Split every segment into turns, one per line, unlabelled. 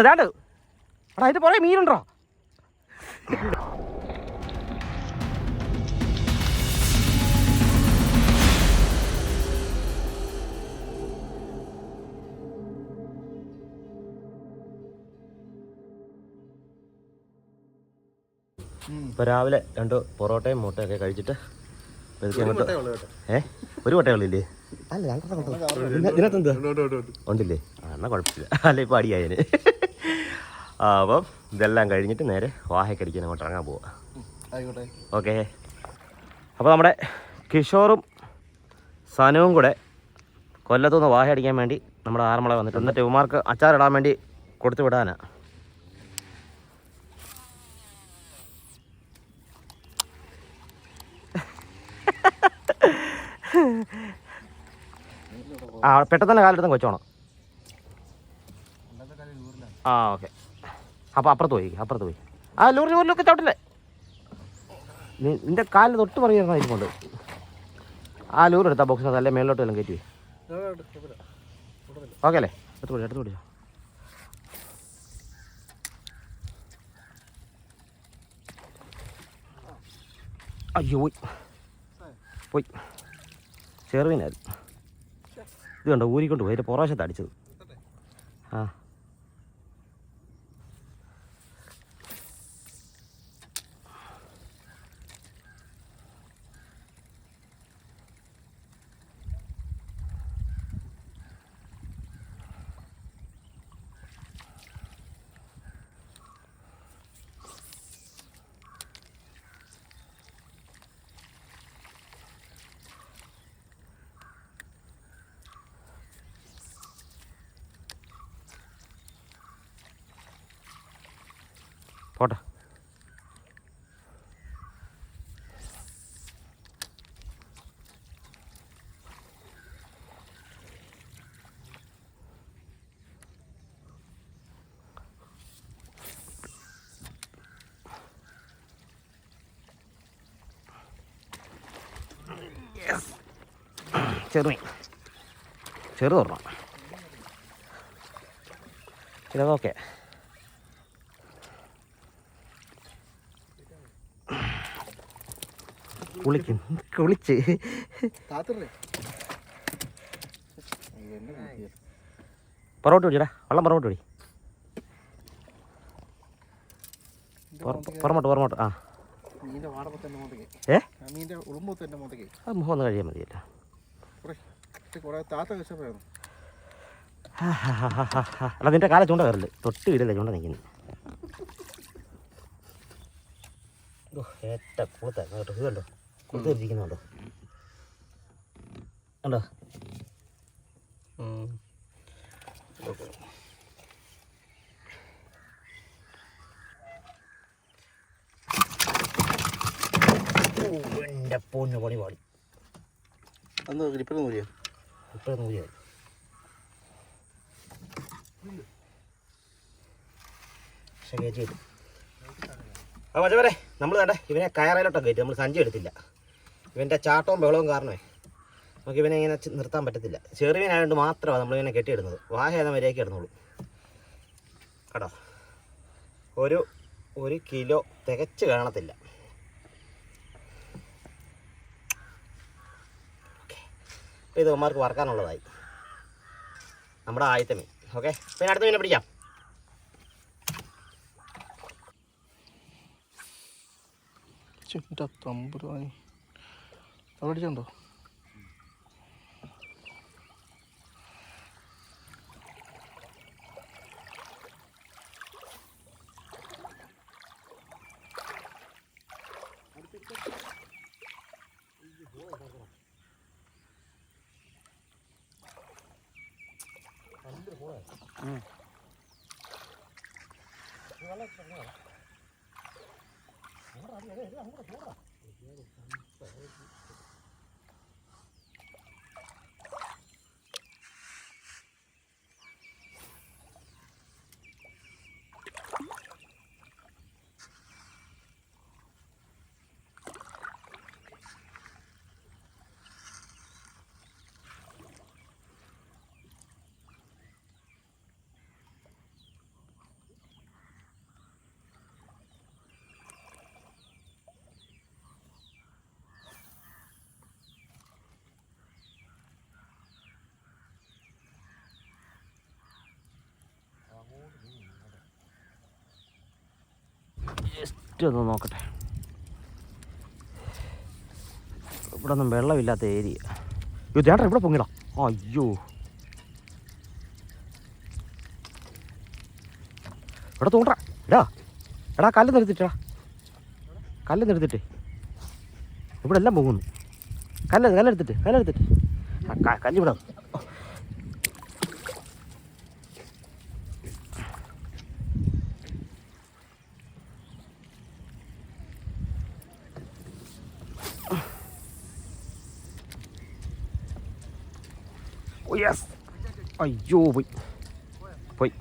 ഇതാണ്ട് എടാ അതായത് പുറകെ മീനുണ്ടോ? ഇപ്പോൾ രാവിലെ രണ്ട് പൊറോട്ടയും മുട്ടയൊക്കെ കഴിച്ചിട്ട് ഏ? ഒരു മുട്ടയുള്ളില്ലേ അല്ല രണ്ടെണ്ണം ഇതിനകത്ത് എന്താ? ഉണ്ടില്ലേ? ആ എന്നാൽ കുഴപ്പമില്ല. അല്ല ഇപ്പോൾ അടിയായതിന് അപ്പം ഇതെല്ലാം കഴിഞ്ഞിട്ട് നേരെ വാഹയ്ക്കടിക്കാൻ അങ്ങോട്ട് ഇറങ്ങാൻ പോവാം.
ആയിക്കോട്ടെ.
ഓക്കെ. അപ്പോൾ നമ്മുടെ കിഷോറും സനുവും കൂടെ കൊല്ലത്തുനിന്ന് വാഹ അടിക്കാൻ വേണ്ടി നമ്മുടെ ആറന്മുള വന്നിട്ട് എന്നിട്ട് ഇവമാർക്ക് അച്ചാറിടാൻ വേണ്ടി കൊടുത്തു വിടാനാണ് ആ പെട്ടെന്ന് തന്നെ കാലെടുത്തും കൊച്ചോണം ആ ഓക്കെ. അപ്പോൾ അപ്പുറത്ത് പോയി അപ്പുറത്ത് പോയി. ആ ലോറി ലോറിലൊക്കെ ചവിട്ടില്ലേ? നിന്റെ കാലിൽ തൊട്ട് പറയുന്ന ഇരിക്കൊണ്ട് ആ ലൂർ എടുത്താ ബോക്സിനകത്ത് അല്ലെ? മേളിലോട്ട് എല്ലാം കയറ്റി ഓക്കെ അല്ലേ? എടുത്ത് പിടി എടുത്ത് പിടിച്ചോ. അയ്യോ പോയി. പോയി. ചെറുവിനായിരുന്നു ഇത് കണ്ടോ ഊരിക്കൊണ്ട് പോയി. അതിന്റെ പുറവശത്ത് അടിച്ചത് ആ പോട്ടെ ചെറുമീൻ. ചെറു ചിലതൊക്കെ കുളിക്കും കുളിച്ച്. പുറകോട്ട് പിടിച്ചടാ വെള്ളം പൊറോട്ട് പിടി പുറ- പുറമോട്ട് പുറമോട്ട് ആ. ഏ? മുഖം ഒന്ന് കഴിയാൽ മതിയല്ലോ. അല്ല നിന്റെ കാല ചൂണ്ട കയറില്ല? തൊട്ട് വീടല്ലേ ചൂണ്ട നിൽക്കുന്നത് ഏറ്റ കുളത്ത കേട്ടോ ഇത് കണ്ടോ? കുളത്തിരിക്കുന്നുണ്ടോ കണ്ടോ? എന്റെ പൊന്നു പണി പാടി.
അന്ന് ഗ്രിപ്പിലൊന്നും നൂരിയോ
ഇപ്പോഴൊന്നും കൂടിയായി പക്ഷെ നമ്മൾ വേണ്ട ഇവനെ കയറയിലോട്ടൊക്കെ കയറ്റി. നമ്മൾ സഞ്ചി എടുത്തില്ല. ഇവന്റെ ചാട്ടവും ബഹളവും കാരണമേ നമുക്ക് ഇവനെ ഇങ്ങനെ നിർത്താൻ പറ്റത്തില്ല. ചെറുവീനായതുകൊണ്ട് മാത്രമാണ് നമ്മൾ ഇവനെ കെട്ടിയിടുന്നത്. വാഹ ഏതാ മര്യാദയ്ക്ക് ഇടുന്നുള്ളൂ കേട്ടോ. ഒരു ഒരു കിലോ തികച്ച് കാണത്തില്ല. ഇത് ഉമ്മാർക്ക് വറക്കാനുള്ളതായി നമ്മുടെ ആദ്യത്തെ മീൻ ഓക്കെ പിന്നെ അടുത്ത മീനെ പിടിക്കാം.
ചുറ്റ തമ്പുരാനി അവിടെ അടിച്ചുണ്ടോ അങ്ങോട്ട്
ജസ്റ്റ് ഒന്ന് നോക്കട്ടെ. ഇവിടെ ഒന്നും വെള്ളമില്ലാത്ത ഏരിയ. അയ്യോ ചേട്ടാ ഇവിടെ പൊങ്ങിടാ. അയ്യോ. ഇവിടെ തോണ്ടാ. എടാ എടാ കല്ല് നിർത്തിട്ടാ കല്ല് നിർത്തിട്ട്. ഇവിടെ എല്ലാം പോകുന്നു കല്ല് കല്ലെടുത്തിട്ട് കല്ലെടുത്തിട്ട്. ആ യെസ് അയ്യോ പോയി. പോയി.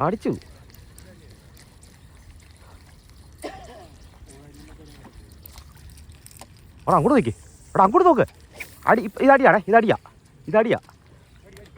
അടിച്ചു. എടാ അങ്ങോട്ട് നോക്കി. എടാ അങ്ങോട്ട് നോക്ക്. അടി ഇതടിയാടേ ഇതടിയാ ഇതടിയാ.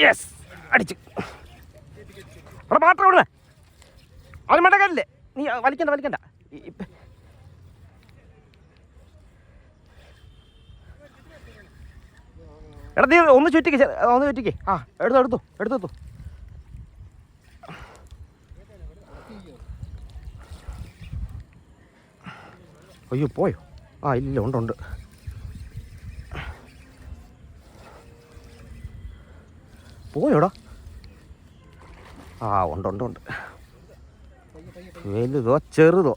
യെസ് അടിച്ചു. എടാ മാത്രം ഇവിടെ അവൻ മണ്ടക്കല്ലേ നീ വലിക്കണ്ട വലിക്കണ്ട ഈ- ഇപ്പ- എടാ നീ ഒന്ന് ചുറ്റിക്ക് ഒന്ന് ചുറ്റിക്ക്. ആ എടുത്തോ എടുത്തോ എടുത്തെത്തു അയ്യോ പോയോ? ആ ഇല്ല ഉണ്ട് ഉണ്ട്. പോയോടാ. ആ ഉണ്ട് ഉണ്ട് ഉണ്ട്. വലുതോ ചെറുതോ.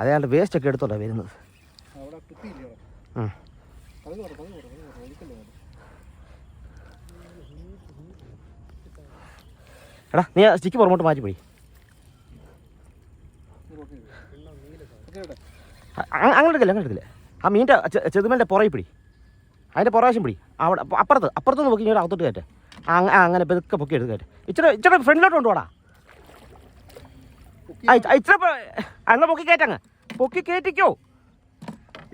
അതേ വേസ്റ്റ് ഒക്കെ എടുത്തോണ്ടാ വരുന്നത്.
അവിടെ കുപ്പിയില്ലേ
ഉം.
പതുക്കെ പറ പതുക്കെ പറ പതുക്കെ പറ ഒലിക്കല്ലേ അത്.
എടാ നീ സ്റ്റിക്ക് പുറമോട്ട് മാറ്റി പോയി. അങ്ങനെ എടുക്കില്ല അങ്ങനെ എടുക്കില്ല ആ മീന്റെ ചെതുമലിന്റെ പുറകെ പിടി. അതിന്റെ പുറകാശം പിടി. അവിടെ അപ്പ- അപ്പുറത്ത് അപ്പുറത്ത് നോക്കി ഇങ്ങോട്ട് അകത്തോട്ട് കയറ്റേ. അങ്ങ- അങ്ങനെ പെതുക്കെ പൊക്കി എടുത്ത് കയറ്റേ. ഇച്ചിരി ഇച്ചിരി ഫ്രണ്ടിലോട്ട് കൊണ്ടുപോടാ.
കുപ്പി
ആ ഇച്ച- ഇച്ചിരി പ- അങ്ങ് പൊക്കി കയറ്റങ്ങ് പൊക്കി കയറ്റിക്കോ.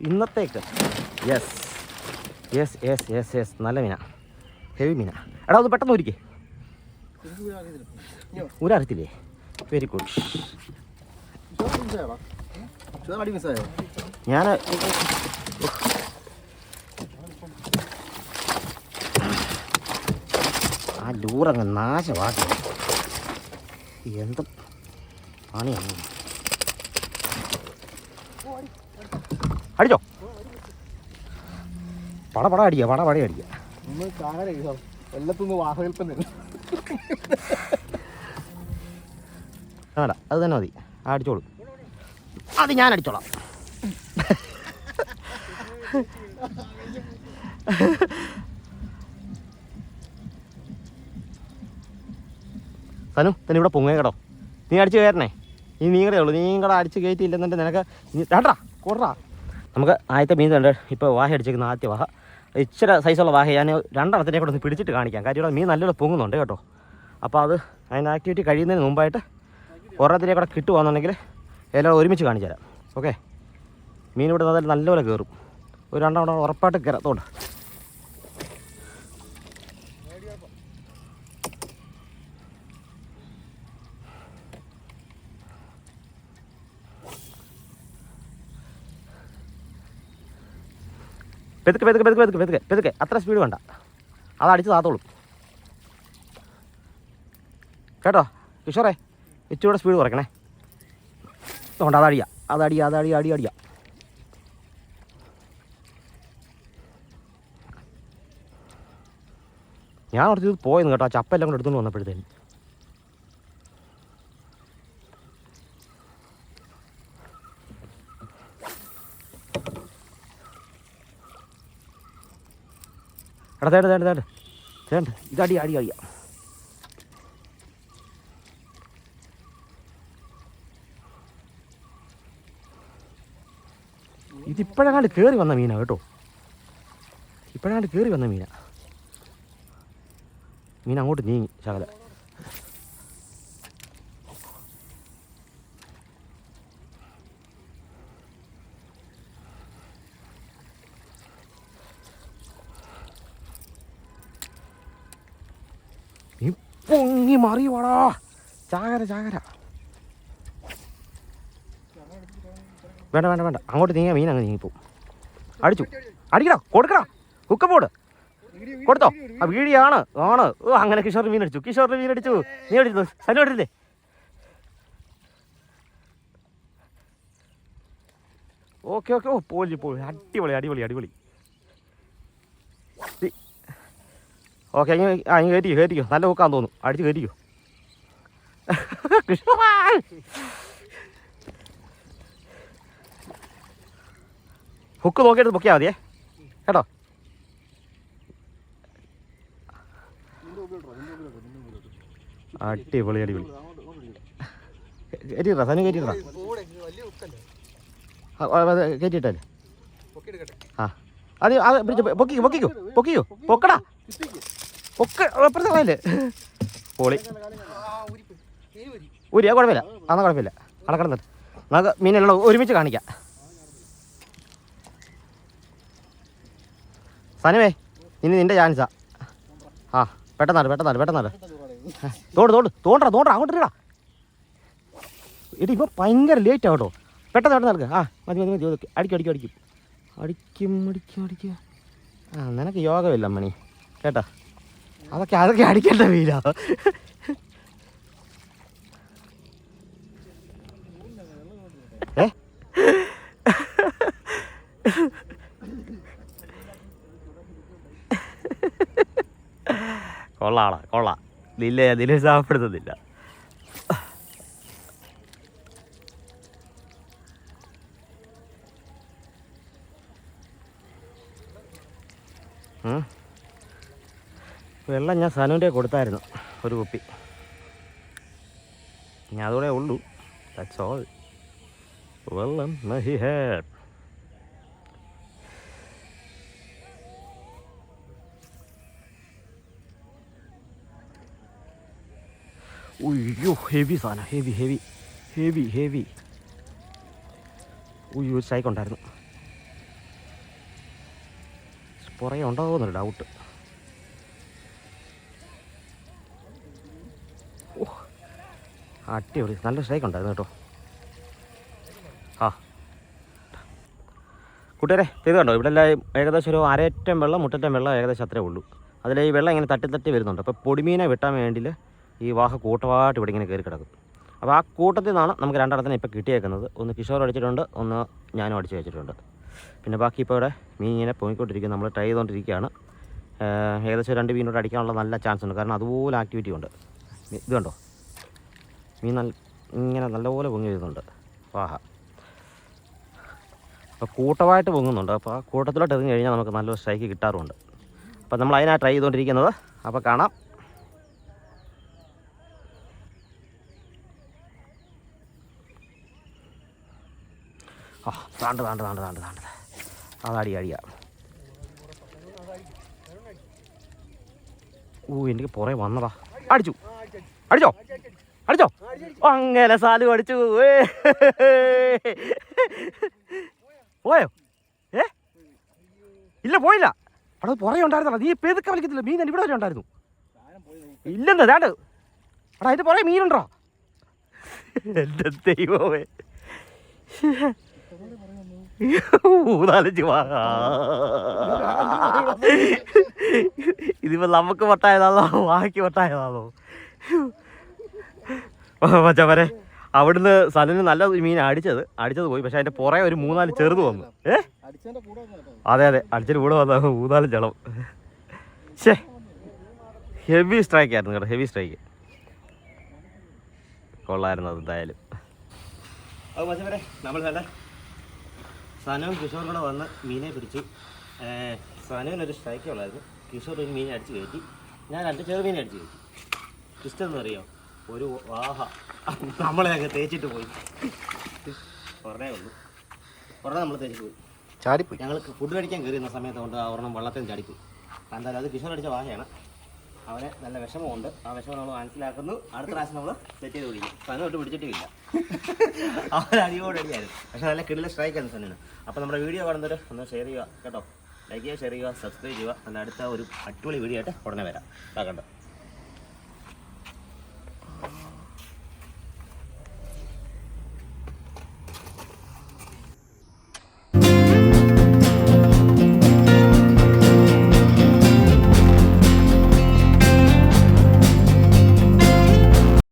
ഇന്നത്തേക്ക്. Yes yes yes yes yes നല്ല മീന. ഹെവി മീന. എടാ ഒന്ന് പെട്ടെന്ന് ഊരിക്കേ ഊരറിയത്തില്ലേ വെരി ഗുഡ്? ഞാൻ ആ ലൂറങ്ങ് നാശമാക്കി. എന്തും പണിയാണ് അടിച്ചോ. പട പട അടിക്കുക പട പട അടിക്കുക.
ഒന്ന് കാര
വേണ്ട. അത് തന്നെ മതി. അടിച്ചോളൂ. അത് ഞാൻ അടിച്ചോളാം. സനു തന്നെ ഇവിടെ പൊങ്ങേ കേട്ടോ. നീ അടിച്ച് കയറണേ. നീ നീങ്ങടേ ഉള്ളൂ നീ കട അടിച്ച് കയറ്റിയില്ലെന്നുണ്ട് നിനക്ക് രണ്ടാ വേണ്ടാ നമുക്ക് ആദ്യത്തെ മീൻ തന്നെ ഇപ്പോൾ വാഹ അടിച്ചേക്കുന്ന ആദ്യ വാഹ. ഇച്ചിരി സൈസുള്ള വാഹ ഞാൻ രണ്ടെണ്ണത്തിനെ കൂടെ ഒന്ന് പിടിച്ചിട്ട് കാണിക്കാം. കാര്യം ഇവിടെ മീൻ നല്ലോണം പൊങ്ങുന്നുണ്ട് കേട്ടോ. അപ്പോൾ അത് അതിന്റെ ആക്ടിവിറ്റി കഴിയുന്നതിന് മുമ്പായിട്ട് ഒരെണ്ണത്തിനെ കൂടെ കിട്ടുകയാണെന്നുണ്ടെങ്കിൽ എല്ലാം ഒരുമിച്ച് കാണിച്ചു തരാം. ഓക്കെ മീൻ ഇവിടെ നല്ല നല്ലപോലെ കയറും ഒരു രണ്ടെണ്ണം ഉറപ്പായിട്ട് കയറത്തോണ്ട് പെതുക്കെ പെതുക്കെ പെതുക്കെ പെതുക്കെ പെതുക്കെ പെതുക്കെ. അത്ര സ്പീഡ് വേണ്ട. അത് അടിച്ച് താത്തോളും. കേട്ടോ? കിഷോറേ ഇച്ചിരൂടെ സ്പീഡ് കുറയ്ക്കണേ. അതുകൊണ്ട് അതടിയാ. അതടിയാ അതടി അടി അടിയാ. ഞാൻ ഓർത്ത് ഇത് പോയെന്ന് കേട്ടോ ചപ്പെല്ലാം കൂടെ എടുത്തുകൊണ്ട് വന്നപ്പോഴത്തേന്. എടാ തേണ്ട തേണ്ട തേണ്ട അടി അടിയാ. ഇതിപ്പോഴാണ്ട് കയറി വന്ന മീനാ കേട്ടോ. ഇപ്പോഴാണ്ട് കയറി വന്ന മീനാ. മീൻ അങ്ങോട്ട് നീങ്ങി ശകല. നീ പൊങ്ങി മറിയുവാടാ. ചാകര ചാകര. വേണ്ട വേണ്ട വേണ്ട. അങ്ങോട്ട് നീങ്ങാ മീൻ അങ്ങ് നീങ്ങിപ്പോവും. അടിച്ചു. അടിക്കടാ കൊടുക്കടാ. കുക്കപ്പോട് കൊടുത്തോ. ആ വീഴിയാണ് ആണ്. ഓ അങ്ങനെ കിഷോർ മീൻ അടിച്ചു. കിഷോറിന് മീൻ അടിച്ചു. നീ അടിച്ചു സനു അടിച്ചില്ലേ? Okay okay. ഓ പോലി പോലി അടിപൊളി അടിപൊളി അടിപൊളി. ഓക്കെ അങ്ങ് ഇങ്ങനെ കയറ്റിക്കോ കയറ്റിക്കോ നല്ല ഹുക്കാന്ന് തോന്നുന്നു. അടിച്ച് കയറ്റിക്കോ ഹുക്ക് നോക്കിയിട്ട് പൊക്കിയാൽ മതിയേ. കേട്ടോ? അടിപൊളി അടിപൊളി. കയറ്റിട്ടാ സനു കയറ്റിട്ടാ കയറ്റിട്ടല്ലേ ആ അത് അത് പിടിച്ച് പൊക്കിക്കോ പൊക്കിക്കോ പൊക്കിക്കോ. പൊക്കടാ. പൊക്ക അപ്പുറത്തെ പൊളി.
ആ ഊരി
അത് കുഴപ്പമില്ല. അന്നാ കുഴപ്പമില്ല. കടക്കിടന്നിട്ട് നമുക്ക് മീനെല്ലാം ഒരുമിച്ച് കാണിക്കാം. സനുവേ ഇനി നിന്റെ ചാൻസാ ആ. പെട്ടെന്നാട് പെട്ടെന്നാട് പെട്ടെന്നാട്. തോണ്ട് തോണ്ട് തോണ്ടടാ തോണ്ടടാ അങ്ങോട്ട് ഇടാ എടി ഇപ്പം ഭയങ്കര ലേറ്റ് ആവട്ടോ. പെട്ടെന്ന് പെട്ടെന്ന് നടക്കുക ആ മതി മതി മതി ഓക്കെ അടിക്കും അടിക്കും അടിക്കും. അടിക്കും അടിക്കും അടിക്കും. ആ നിനക്ക് യോഗമില്ല മണി കേട്ടോ? അതൊക്കെ അതൊക്കെ അടിക്കേണ്ട വീലാ. കൊള്ളാടാ കൊള്ളാം. നില്ല നില സാപ്പിടുന്നില്ല വെള്ളം ഞാൻ സനുവിന്റെ കൊടുത്തായിരുന്നു ഒരു കുപ്പി. ഞാൻ അതോടെ ഉള്ളൂ. ദാറ്റ്സ് ഓൾ വെള്ളം മഹി ഹാഡ് ഉയ്യോ ഹെവി സാധനം. ഹെവി ഹെവി ഹെവി ഹെവി ഉയ്യോ ഒരു സ്ട്രൈക്ക് ഉണ്ടായിരുന്നു. പുറകെ ഉണ്ടാകുമെന്നൊരു ഡൗട്ട് ഓ അടിപൊളി. നല്ല സ്ട്രൈക്ക് ഉണ്ടായിരുന്നു കേട്ടോ. ആ. കൂട്ടുകാരെ ഇത് കണ്ടോ? ഇവിടെ എല്ലാം ഏകദേശം ഒരു അരയറ്റം വെള്ളം മുട്ടറ്റം വെള്ളം ഏകദേശം അത്രേ ഉള്ളൂ. അതിൽ ഈ വെള്ളം ഇങ്ങനെ തട്ടി തട്ടി വരുന്നുണ്ട്. അപ്പോൾ പൊടിമീനെ വെട്ടാൻ വേണ്ടിയിൽ ഈ വാഹ കൂട്ടമായിട്ട് ഇവിടെ ഇങ്ങനെ കയറി കിടക്കും. അപ്പോൾ ആ കൂട്ടത്തിൽ നിന്നാണ് നമുക്ക് രണ്ടെണ്ണത്തിന് ഇപ്പോൾ കിട്ടിയേക്കുന്നത്. ഒന്ന് കിഷോർ അടിച്ചിട്ടുണ്ട് ഒന്ന് ഞാനും അടിച്ച് വെച്ചിട്ടുണ്ട്. പിന്നെ ബാക്കി ഇപ്പോൾ ഇവിടെ മീൻ ഇങ്ങനെ പൊങ്ങിക്കൊണ്ടിരിക്കും നമ്മൾ ട്രൈ ചെയ്തുകൊണ്ടിരിക്കുകയാണ്. ഏകദേശം രണ്ട് മീനോട് അടിക്കാനുള്ള നല്ല ചാൻസ് ഉണ്ട്. കാരണം അതുപോലെ ആക്ടിവിറ്റി ഉണ്ട്. ഇത് കണ്ടോ? മീൻ നല്ല ഇങ്ങനെ നല്ലപോലെ പൊങ്ങി വരുന്നുണ്ട് വാഹ. അപ്പോൾ കൂട്ടമായിട്ട് പൊങ്ങുന്നുണ്ട്. അപ്പോൾ ആ കൂട്ടത്തിലോട്ട് ഇറങ്ങി കഴിഞ്ഞാൽ നമുക്ക് നല്ലൊരു സ്ട്രൈക്ക് കിട്ടാറുണ്ട്. അപ്പോൾ നമ്മൾ അതിനാണ് ട്രൈ ചെയ്തുകൊണ്ടിരിക്കുന്നത്. അപ്പോൾ കാണാം ആ താണ്ട് താണ്ട് താണ്ട് താണ്ട് താണ്ട്. അതാടി അടിയ. ഓ എനിക്ക് പുറേ വന്നതാ. അടിച്ചു. അടിച്ചോ? അടിച്ചോ? അങ്ങനെ സാലു അടിച്ചു. പോയോ? ഏ? ഇല്ല പോയില്ല. അവിടെ പുറകെ ഉണ്ടായിരുന്നല്ലോ. നീ പെതുക്കെ വലിക്കത്തില്ല മീൻ ഇവിടെ വരെ ഉണ്ടായിരുന്നു. ഇല്ലെന്ന് ദാണ്ട് അവിടെ അതിന്റെ പുറകെ മീനുണ്ടോ? എന്റെ ദൈവമേ. ഇതിപ്പോ നമുക്ക് വട്ടായതാണോ? വാക്കി വട്ടായതാണോ? മച്ചവരെ അവിടുന്ന് സലിന് നല്ല മീൻ അടിച്ചത് അടിച്ചത് പോയി. പക്ഷെ അതിന്റെ പുറകെ ഒരു മൂന്നാൽ ചെറുത് വന്നു. ഏ? അതെ അതെ അടിച്ചിട്ട് കൂടെ വന്ന മൂന്നാൽ ചെളം ഷേ ഹെവി സ്ട്രൈക്ക് ആയിരുന്നു കേട്ടോ ഹെവി സ്ട്രൈക്ക് കൊള്ളായിരുന്നു അത് എന്തായാലും. നമ്മൾ വേണ്ട സനവും കിഷോറും കൂടെ വന്ന് മീനെ പിടിച്ചു. സനുവിനൊരു സ്ട്രൈക്കേ ഉള്ളായിരുന്നു. കിഷോർ ഒരു മീനെ അടിച്ച് കയറ്റി. ഞാൻ രണ്ട് ചെറുമീനെ അടിച്ച് കയറ്റി. ഇഷ്ടം എന്നറിയോ? ഒരു വാഹ. നമ്മളെ അങ്ങ് തേച്ചിട്ട് പോയി. കുറേ ഉള്ളൂ. കുറേ നമ്മൾ തേച്ചിട്ട് പോയി.
ചാടിപ്പോയി.
ഞങ്ങൾക്ക് ഫുഡ് കഴിക്കാൻ കയറിയുന്ന സമയത്ത് കൊണ്ട് ആ ഒരെണ്ണം വെള്ളത്തിൽ ചാടിപ്പോയി. എന്തായാലും അത് കിഷോർ അടിച്ച വാഹയാണ്. അവന് നല്ല വിഷമമുണ്ട്. ആ വിഷമം നമ്മൾ മനസ്സിലാക്കുന്നു. അടുത്ത പ്രാവശ്യം നമ്മൾ സെറ്റ് ചെയ്ത് പിടിക്കും അപ്പം തൊട്ട് പിടിച്ചിട്ടുമില്ല അവൻ അടിയോട് അടിയായിരുന്നു. പക്ഷെ നല്ല കിടിലെ സ്ട്രൈക്ക് ആയിരുന്നു സെന്നിന് അപ്പോൾ നമ്മുടെ വീഡിയോ കാണുന്നവർ ഒന്ന് ഷെയർ ചെയ്യുക. കേട്ടോ. ലൈക്ക് ചെയ്യുക ഷെയർ ചെയ്യുക സബ്സ്ക്രൈബ് ചെയ്യുക. നല്ല അടുത്ത ഒരു അടിപൊളി വീഡിയോ ആയിട്ട് ഉടനെ വരാം. കേട്ടോ